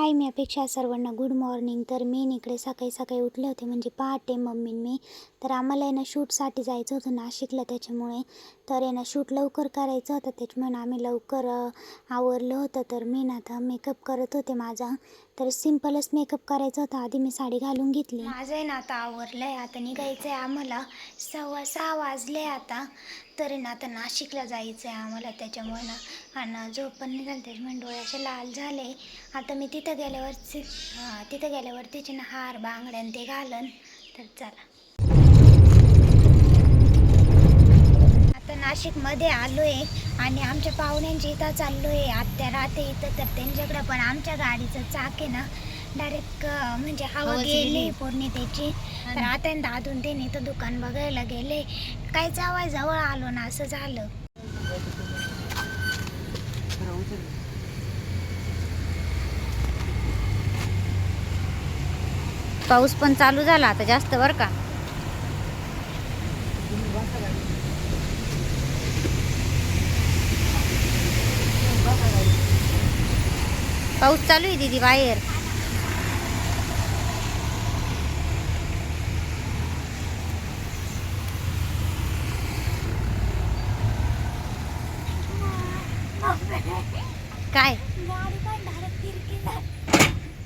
हाय मी अपेक्षा सर्वांना good morning तर मी न इकडे सकाळी सकाळी उठले होते. म्हणजे पहाटे मम्मी मी. तर आम्हाला आहे ना शूटसाठी जायचं होतं नाशिकला त्याच्यामुळे. तर आहे ना शूट लवकर करायचं होतं. त्याच्यामुळे आम्ही लवकर आवरलं होतं. तर मी ना आता मेकअप करत होते माझा. तर सिम्पलच मेकअप करायचा होता. आधी मी साडी घालून घेतली. माझं आहे ना आता आवरलं आहे आता निघायचं आहे आम्हाला सव्वा सहा वाजले आता. तर ना आता नाशिकला जायचं आहे आम्हाला त्याच्यामुळे ना. आणि झोप पण नाही झाली त्याच्यामुळे डोळे असे लाल झाले. आता मी तिथं गेल्यावरती तिथं गेल्यावरतीचे ना हार बांगड्या आणि ते घालन. तर चला. आता नाशिकमध्ये आलो आहे आणि आमच्या पाहुण्यांच्या इथं चाललो आहे आत्या राहते इथं तर त्यांच्याकडं पण आमच्या गाडीचं चाक आहे ना. डायरेक्ट म्हणजे हवा गेली. पूर्ण त्याची तर आता दादून ते इथं दुकान बघायला गेले. काय जावाय जवळ आलो ना असं झालं. पाऊस पण चालू झाला आता जास्त बर का. पाऊस चालू आहे दीदी बाहेर. काय?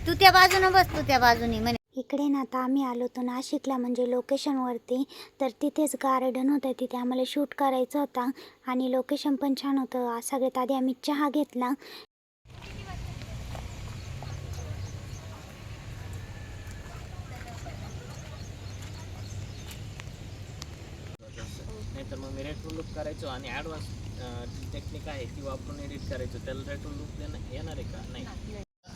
तू त्या बाजूनं बस तू त्या बाजूने म्हणे. इकडे ना आता आम्ही आलो होतो नाशिकला म्हणजे लोकेशनवरती तर तिथेच गार्डन होतं तिथे आम्हाला शूट करायचं होता. आणि लोकेशन पण छान होतं. आ- सगळ्यात आधी आम्ही चहा घेतला. नाही तर मग मी रेट्रो लुक करायचो आणि ॲडव्हान्स टेक्निक आहे ती वापरून एडिट करायचो त्याला रेट्रो लुक देणं येणार आहे का? नाही.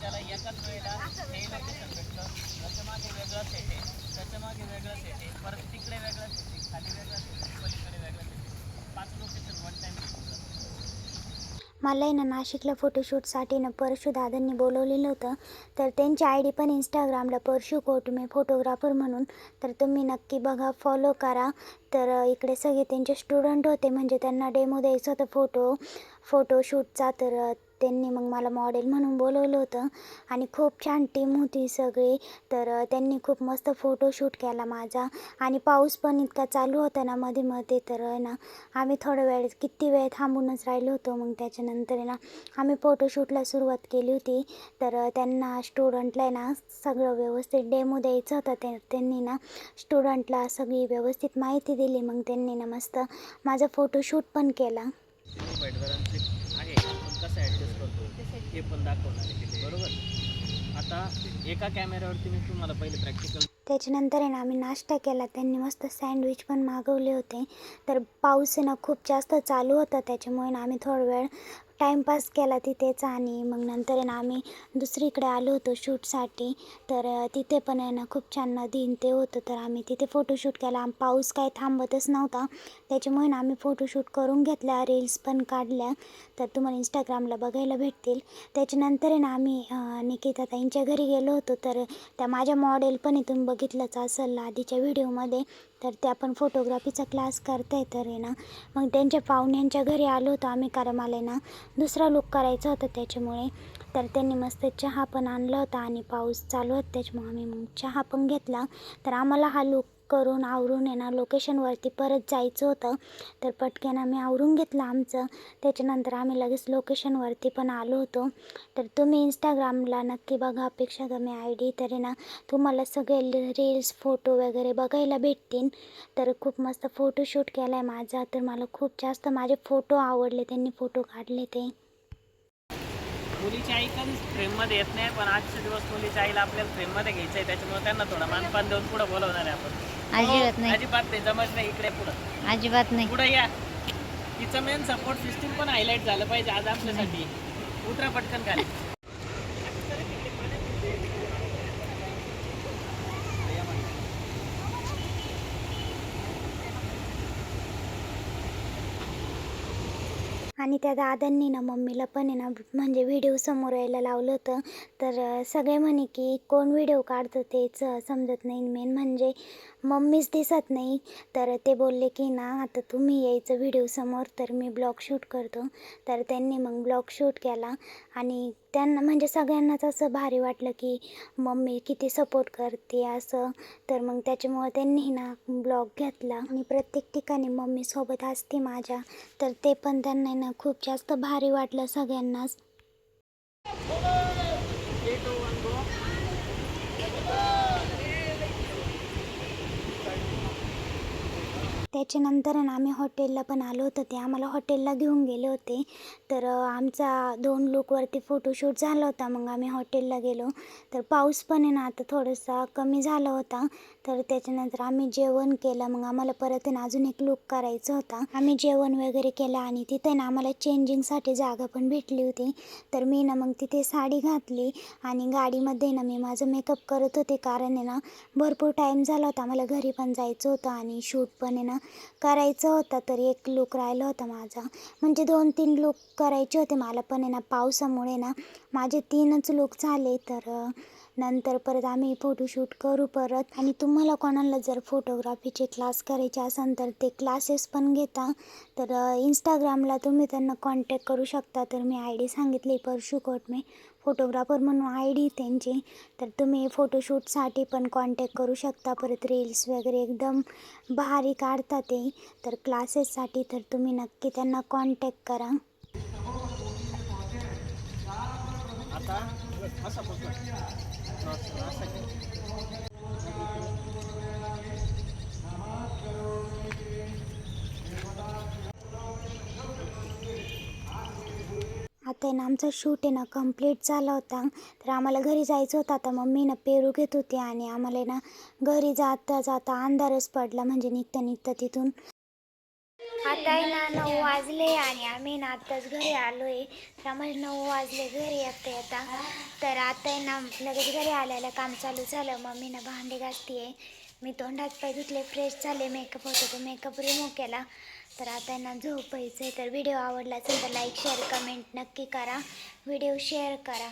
त्याला एकाच वेळेला हे लोकेशन भेटतं त्याच्यामागे वेगळं सेट आहे त्याच्यामागे वेगळं सेट आहे परत तिकडे वेगळं सेट आहे खाली वेगळं सेट आहे पलीकडे वेगळं सेट आहे पाच लोकेशन वन टाईम भेटून जातं मला आहे ना नाशिकला फोटोशूटसाठी ना परशू दादांनी बोलवलेलं होतं. तर त्यांची आय डी पण इंस्टाग्रामला परशू कोटमे फोटोग्राफर म्हणून. तर तुम्ही नक्की बघा फॉलो करा. तर इकडे सगळे त्यांचे स्टुडंट होते. म्हणजे त्यांना डेमो द्यायचं होतं फोटो फोटोशूटचा तर त्यांनी मग मला मॉडेल म्हणून बोलवलं होतं. आणि खूप छान टीम होती सगळी. तर त्यांनी खूप मस्त फोटोशूट केला माझा. आणि पाऊस पण इतका चालू होता ना मध्ये मध्ये तर आहे ना आम्ही थोडा वेळ किती वेळ थांबूनच राहिलो होतो मग त्याच्यानंतर आहे ना आम्ही फोटोशूटला सुरुवात केली होती. तर त्यांना स्टुडंटला आहे ना सगळं व्यवस्थित डेमो द्यायचं होतं ते त्यांनी ना स्टुडंटला सगळी व्यवस्थित माहिती दिली. मग त्यांनी ना मस्त माझा फोटोशूट पण केला तुम्ही भेटवरांचे आहे आपण कसं ॲडजस्ट करतो हे पण दाखवणार आहे. तिथे बरोबर. आता एका कॅमेऱ्यावरती मी तुम्हाला पहिले प्रॅक्टिकल त्याच्यानंतर आहे ना आम्ही नाश्ता केला. त्यांनी मस्त सँडविच पण मागवले होते. तर पाऊस आहे ना खूप जास्त चालू होता. त्याच्यामुळे ना आम्ही थोडा वेळ टाईमपास केला तिथेच आणि मग नंतर आहे ना आम्ही दुसरीकडे आलो होतो शूटसाठी. तर तिथे पण आहे ना खूप छान नदी ते होतं. तर आम्ही तिथे फोटोशूट केला पाऊस काय थांबतच नव्हता. त्याच्यामुळे ना आम्ही फोटोशूट करून घेतल्या रील्स पण काढल्या. तर तुम्हाला इंस्टाग्रामला बघायला भेटतील. त्याच्यानंतर आहे ना आम्ही निकिता ताईंच्या घरी गेलो होतो. तर त्या माझ्या मॉडेल पण इथून बघ बघितलंच असेल आधीच्या व्हिडिओमध्ये तर ते आपण फोटोग्राफीचा क्लास करताय तर आहे ना. मग त्यांच्या पाहुण्यांच्या घरी आलो होतो आम्ही कारण मला ना. दुसरा लुक करायचा होता त्याच्यामुळे. तर त्यांनी मस्त चहा पण आणला होता आणि पाऊस चालू होता त्याच्यामुळे आम्ही मग चहा पण घेतला. तर आम्हाला हा लुक करून आवरून आहे ना लोकेशनवरती परत जायचं होतं. तर पटकन आम्ही आवरून घेतलं आमचं. त्याच्यानंतर आम्ही लगेच लोकेशनवरती पण आलो होतो. तर तुम्ही इंस्टाग्रामला नक्की बघा अपेक्षा कमी आय डी. तर आहे ना तुम्हाला सगळे रील्स फोटो वगैरे बघायला भेटतील. तर खूप मस्त फोटोशूट केला आहे माझा. तर मला खूप जास्त माझे फोटो आवडले त्यांनी फोटो काढले ते. मुलीची आई कधीच फ्रेममध्ये येत नाही पण आजचे दिवस मुलीच्या आईला आपल्याला फ्रेममध्ये घ्यायचं आहे त्याच्यामुळे त्यांना थोडं मानपान देऊन पुढे बोलवणार आहे आपण. अजिबात नाही. अजिबात नाही जमत नाही इकडे पुढं. अजिबात नाही. पुढे या. तिचं मेन सपोर्ट सिस्टीम पण हायलाईट झालं पाहिजे आज आपल्यासाठी उतरा पटकन खाली. आणि त्या दादांनी ना मम्मीला पण आहे ना म्हणजे व्हिडिओ समोर यायला लावलं होतं. तर सगळे म्हणे की कोण व्हिडिओ काढतं तेच समजत नाही. मेन म्हणजे मम्मीच दिसत नाही. तर ते बोलले की ना आता तुम्ही यायचं व्हिडिओ समोर तर मी ब्लॉग शूट करतो. तर त्यांनी मग ब्लॉग शूट केला. आणि त्यांना म्हणजे सगळ्यांनाच असं भारी वाटलं की मम्मी किती सपोर्ट करते असं. तर मग त्याच्यामुळं त्यांनी ना ब्लॉग घेतला. आणि प्रत्येक ठिकाणी मम्मीसोबत असते माझ्या. तर ते पण त्यांना ना खूप जास्त भारी वाटलं सगळ्यांनाच. त्याच्यानंतर ना आम्ही हॉटेलला पण आलो होतो. ते आम्हाला हॉटेलला घेऊन गेले होते. तर आमचा दोन लुकवरती फोटोशूट झाला होता. मग आम्ही हॉटेलला गेलो. तर पाऊस पण आहे ना आता थोडासा कमी झाला होता. तर त्याच्यानंतर आम्ही जेवण केलं. मग आम्हाला परत आहे ना अजून एक लुक करायचा होता. आम्ही जेवण वगैरे केलं आणि तिथे ना आम्हाला चेंजिंगसाठी जागा पण भेटली होती. तर मी ना मग तिथे साडी घातली आणि गाडीमध्ये ना मी माझं मेकअप करत होते. कारण आहे ना भरपूर टाईम झाला होता. मला घरी पण जायचं होतं आणि शूट पण आहे ना करायचं होता. तर एक लुक राहिला होता माझा. म्हणजे दोन तीन लुक करायचे होते. मला पण आहे ना पावसामुळे ना माझे तीनच लुक झाले. तर नंतर परत आम्ही फोटोशूट करू परत. आणि तुम्हाला कोणाला जर फोटोग्राफीचे क्लास करायचे असेल तर ते क्लासेस पण घेता. तर इंस्टाग्रामला तुम्ही त्यांना कॉन्टॅक्ट करू शकता. तर मी आय डी सांगितली परशू कोटमे फोटोग्राफर म्हणून आय डी त्यांची. तर तुम्ही फोटोशूटसाठी पण कॉन्टॅक्ट करू शकता. परत रील्स वगैरे एकदम भारी काढता ते. तर क्लासेससाठी तर तुम्ही नक्की त्यांना कॉन्टॅक्ट करा. आता आता आहे ना आमचा शूट आहे ना कंप्लीट झाला होता. तर आम्हाला घरी जायचं होतं. आता मम्मी ना पेरू घेत होती आणि आम्हाला ना घरी जाता जाता अंधारच पडला. म्हणजे निघता निघता तिथून आता आहे ना नऊ वाजले आणि आम्ही ना आत्ताच घरी आलो आहे तर आम्हाला नऊ वाजले घरी येता येता तर आता आहे ना लगेच घरी आल्याला काम चालू झालं. मम्मी ना भांडे घासते आहे मी तोंडात पाय धुतले फ्रेश झाले मेकअप होतं तो मेकअप रिमूव्ह केला. तर आता ना झोपायचं आहे तर व्हिडिओ आवडला असेल तर लाईक शेअर कमेंट नक्की करा. व्हिडिओ शेअर करा.